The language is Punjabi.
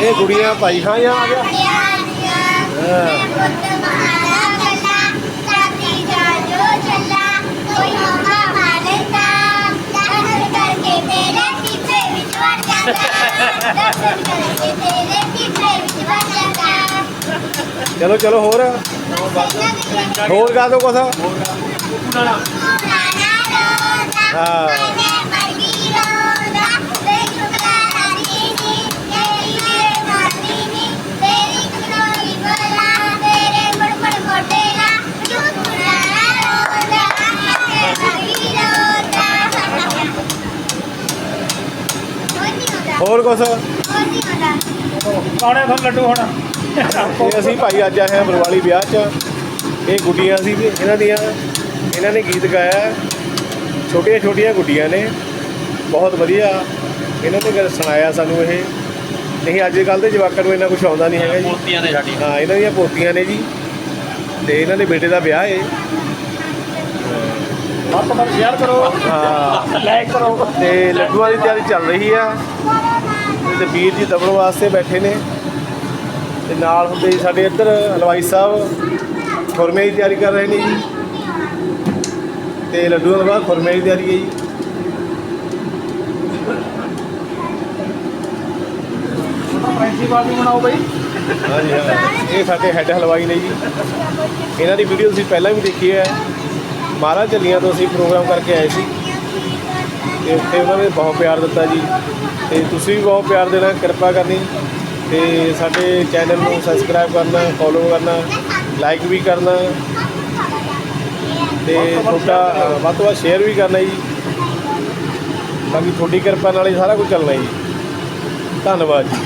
ਇਹ ਗੁੜੀਆਂ ਭਾਈ ਹਾਂ ਆ ਗਿਆ। ਚਲੋ ਚਲੋ ਹੋਰ। ਹੋਰ ਗਾ ਦੋ ਕੁਛ। ਹਾਂ। ਹੋਰ ਕੁਛ? ਪਾਉਣੇ ਤੁਹਾਨੂੰ ਲੱਡੂ ਹੁਣ? ਇਹ ਅਸੀਂ ਭਾਈ ਅੱਜ ਆਏ ਹਾਂ ਬਰਵਾਲੀ ਵਿਆਹ 'ਚ। ਇਹ ਗੁੱਡੀਆਂ ਸੀ ਇਹਨਾਂ ਦੀਆਂ ਇਹਨਾਂ ਨੇ ਗੀਤ ਗਾਇਆ ਛੋਟੀਆਂ ਛੋਟੀਆਂ ਗੁੱਡੀਆਂ ਨੇ। ਬਹੁਤ ਵਧੀਆ। ਇਹਨਾਂ ਨੇ ਗੱਲ ਸੁਣਾਇਆ ਸਾਨੂੰ ਇਹ। ਨਹੀਂ ਅੱਜ ਕੱਲ ਦੇ ਜਵਾਕਾਂ ਨੂੰ ਇੰਨਾ ਕੁਝ ਆਉਂਦਾ ਨਹੀਂ ਹੈਗਾ ਜੀ। ਮੂਰਤੀਆਂ ਨੇ ਸਾਡੀ। ਹਾਂ ਇਹਨਾਂ ਦੀਆਂ ਪੋਤੀਆਂ ਨੇ ਜੀ। ਤੇ ਇਹਨਾਂ ਦੇ ਬੇਟੇ ਦਾ ਵਿਆਹ ਹੈ ਸ਼ੇਅਰ ਕਰੋ। ਲਾਈਕ ਕਰੋ। ਤੇ ਲੱਡੂਆਂ ਦੀ ਤਿਆਰੀ ਚੱਲ ਰਹੀ ਆ। ਤੇ ਵੀਰ ਜੀ ਦਬਣ ਵਾਸਤੇ ਬੈਠੇ ਨੇ। ਤੇ ਨਾਲ ਹੁੰਦੇ ਸਾਡੇ ਇੱਧਰ ਹਲਵਾਈ ਸਾਹਿਬ ਖੁਰਮੇ ਦੀ ਤਿਆਰੀ ਕਰ ਰਹੇ ਨੇ ਜੀ। ਤੇ ਲੱਡੂਆਂ ਤੋਂ ਬਾਅਦ ਖੁਰਮੇ ਦੀ ਤਿਆਰੀ ਹੈ ਜੀ। ਪ੍ਰਿੰਸੀਪਲ ਵੀ ਬਣਾਓ ਬਈ। ਹਾਂਜੀ ਹਾਂ। ਇਹ ਸਾਡੇ ਹੈੱਡ ਹਲਵਾਈ ਨੇ ਜੀ। ਇਹਨਾਂ ਦੀ ਵੀਡੀਓ ਤੁਸੀਂ ਪਹਿਲਾਂ ਵੀ ਦੇਖੀ ਹੈ। ਮਹਾਰਾਜ ਚੱਲੀਆਂ ਤੋਂ ਅਸੀਂ ਪ੍ਰੋਗਰਾਮ ਕਰਕੇ ਆਏ ਸੀ। ਤੇ ਉੱਥੇ ਉਹਨਾਂ ਨੇ ਬਹੁਤ ਪਿਆਰ ਦਿੱਤਾ ਜੀ। ਤੇ ਤੁਸੀਂ ਵੀ ਬਹੁਤ ਪਿਆਰ ਦੇਣਾ, ਕਿਰਪਾ ਕਰਨੀ। ਤੇ ਸਾਡੇ ਚੈਨਲ ਨੂੰ ਸਬਸਕ੍ਰਾਈਬ ਕਰਨਾ ਫੋਲੋ ਕਰਨਾ ਲਾਈਕ ਵੀ ਕਰਨਾ। ਤੇ ਤੁਹਾਡਾ ਵੱਧ ਤੋਂ ਵੱਧ ਸ਼ੇਅਰ ਵੀ ਕਰਨਾ ਜੀ। ਬਾਕੀ ਤੁਹਾਡੀ ਕਿਰਪਾ ਨਾਲ ਹੀ ਸਾਰਾ ਕੁਝ ਚੱਲਣਾ ਜੀ। ਧੰਨਵਾਦ ਜੀ।